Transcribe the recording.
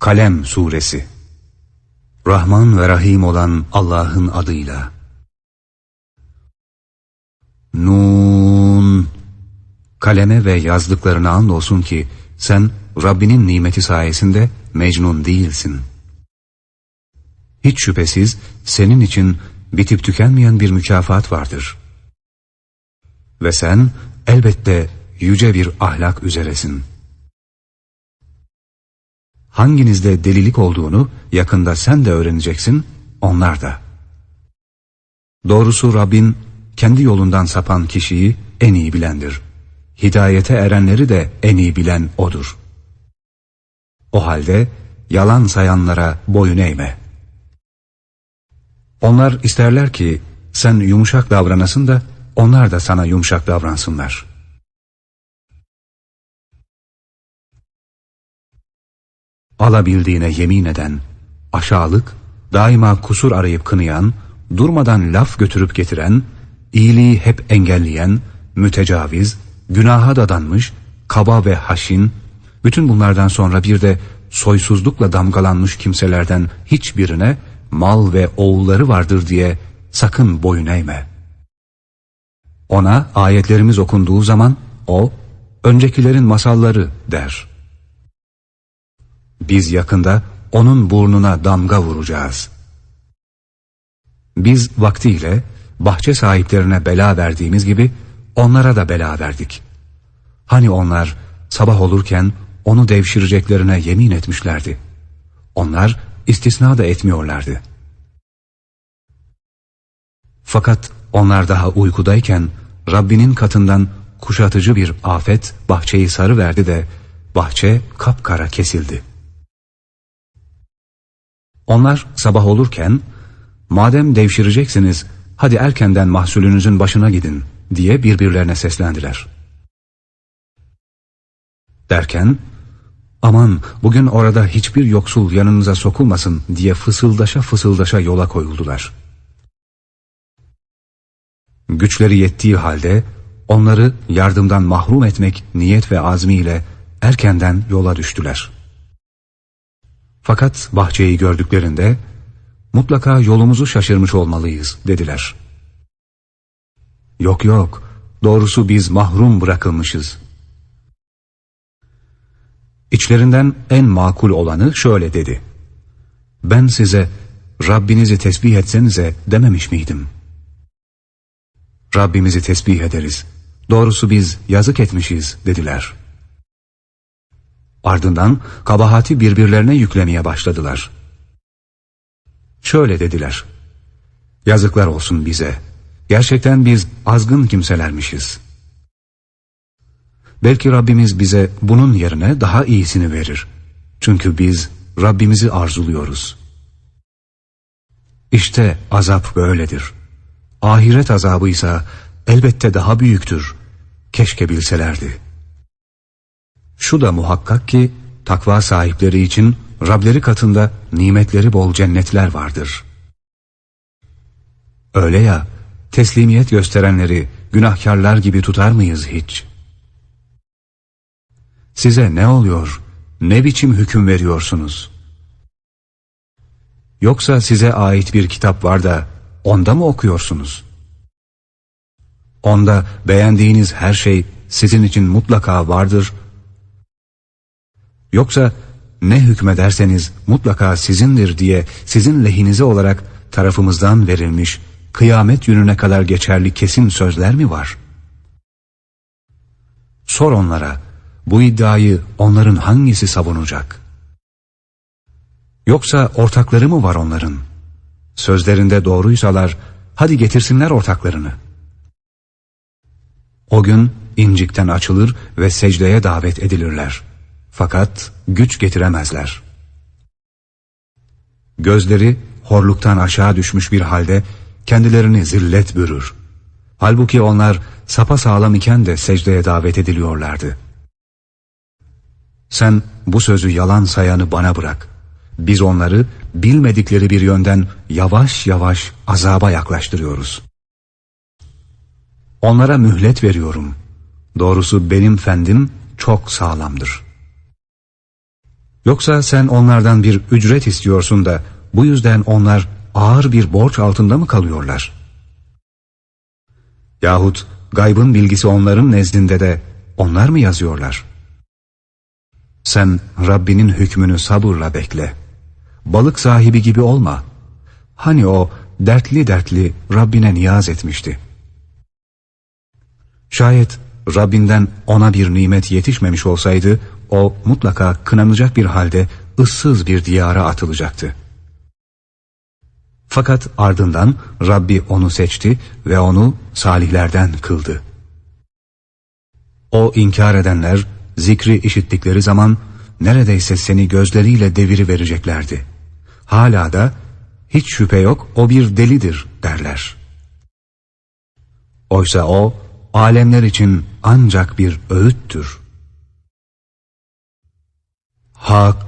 Kalem Suresi Rahman ve Rahim olan Allah'ın adıyla Nun Kaleme ve yazdıklarına andolsun ki sen Rabbinin nimeti sayesinde mecnun değilsin. Hiç şüphesiz senin için bitip tükenmeyen bir mükafat vardır. Ve sen elbette yüce bir ahlak üzeresin. Hanginizde delilik olduğunu yakında sen de öğreneceksin, onlar da. Doğrusu Rabbin kendi yolundan sapan kişiyi en iyi bilendir. Hidayete erenleri de en iyi bilen O'dur. O halde yalan sayanlara boyun eğme. Onlar isterler ki sen yumuşak davranasın da onlar da sana yumuşak davransınlar. Alabildiğine yemin eden, aşağılık, daima kusur arayıp kınayan, durmadan laf götürüp getiren, iyiliği hep engelleyen, mütecaviz, günaha dadanmış, kaba ve haşin, bütün bunlardan sonra bir de soysuzlukla damgalanmış kimselerden hiçbirine mal ve oğulları vardır diye sakın boyun eğme. Ona ayetlerimiz okunduğu zaman o, öncekilerin masalları der. Biz yakında onun burnuna damga vuracağız. Biz vaktiyle bahçe sahiplerine bela verdiğimiz gibi onlara da bela verdik. Hani onlar sabah olurken onu devşireceklerine yemin etmişlerdi. Onlar istisna da etmiyorlardı. Fakat onlar daha uykudayken Rabbinin katından kuşatıcı bir afet bahçeyi sarı verdi de bahçe kapkara kesildi. Onlar sabah olurken madem devşireceksiniz hadi erkenden mahsulünüzün başına gidin diye birbirlerine seslendiler. Derken aman bugün orada hiçbir yoksul yanınıza sokulmasın diye fısıldaşa fısıldaşa yola koyuldular. Güçleri yettiği halde onları yardımdan mahrum etmek niyet ve azmiyle erkenden yola düştüler. Fakat bahçeyi gördüklerinde mutlaka yolumuzu şaşırmış olmalıyız dediler. Yok yok doğrusu biz mahrum bırakılmışız. İçlerinden en makul olanı şöyle dedi. Ben size Rabbinizi tesbih etsenize dememiş miydim? Rabbimizi tesbih ederiz. Doğrusu biz yazık etmişiz dediler. Ardından kabahati birbirlerine yüklemeye başladılar. Şöyle dediler. Yazıklar olsun bize. Gerçekten biz azgın kimselermişiz. Belki Rabbimiz bize bunun yerine daha iyisini verir. Çünkü biz Rabbimizi arzuluyoruz. İşte azap böyledir. Ahiret azabı ise elbette daha büyüktür. Keşke bilselerdi. Şu da muhakkak ki takva sahipleri için Rableri katında nimetleri bol cennetler vardır. Öyle ya, teslimiyet gösterenleri günahkarlar gibi tutar mıyız hiç? Size ne oluyor, ne biçim hüküm veriyorsunuz? Yoksa size ait bir kitap var da onda mı okuyorsunuz? Onda beğendiğiniz her şey sizin için mutlaka vardır. Yoksa ne hükmederseniz mutlaka sizindir diye sizin lehinize olarak tarafımızdan verilmiş kıyamet gününe kadar geçerli kesin sözler mi var? Sor onlara bu iddiayı onların hangisi savunacak? Yoksa ortakları mı var onların? Sözlerinde doğruysalar hadi getirsinler ortaklarını. O gün incikten açılır ve secdeye davet edilirler. Fakat güç getiremezler. Gözleri horluktan aşağı düşmüş bir halde kendilerini zillet bürür. Halbuki onlar sapa sağlam iken de secdeye davet ediliyorlardı. Sen bu sözü yalan sayanı bana bırak. Biz onları bilmedikleri bir yönden yavaş yavaş azaba yaklaştırıyoruz. Onlara mühlet veriyorum. Doğrusu benim fendim çok sağlamdır. Yoksa sen onlardan bir ücret istiyorsun da bu yüzden onlar ağır bir borç altında mı kalıyorlar? Yahut gaybın bilgisi onların nezdinde de onlar mı yazıyorlar? Sen Rabbinin hükmünü sabırla bekle. Balık sahibi gibi olma. Hani o dertli dertli Rabbine niyaz etmişti. Şayet Rabbinden ona bir nimet yetişmemiş olsaydı, o mutlaka kınanacak bir halde ıssız bir diyara atılacaktı. Fakat ardından Rabbi onu seçti ve onu salihlerden kıldı. O inkar edenler zikri işittikleri zaman neredeyse seni gözleriyle deviri vereceklerdi. Hala da hiç şüphe yok o bir delidir derler. Oysa o alemler için ancak bir öğüttür. Hak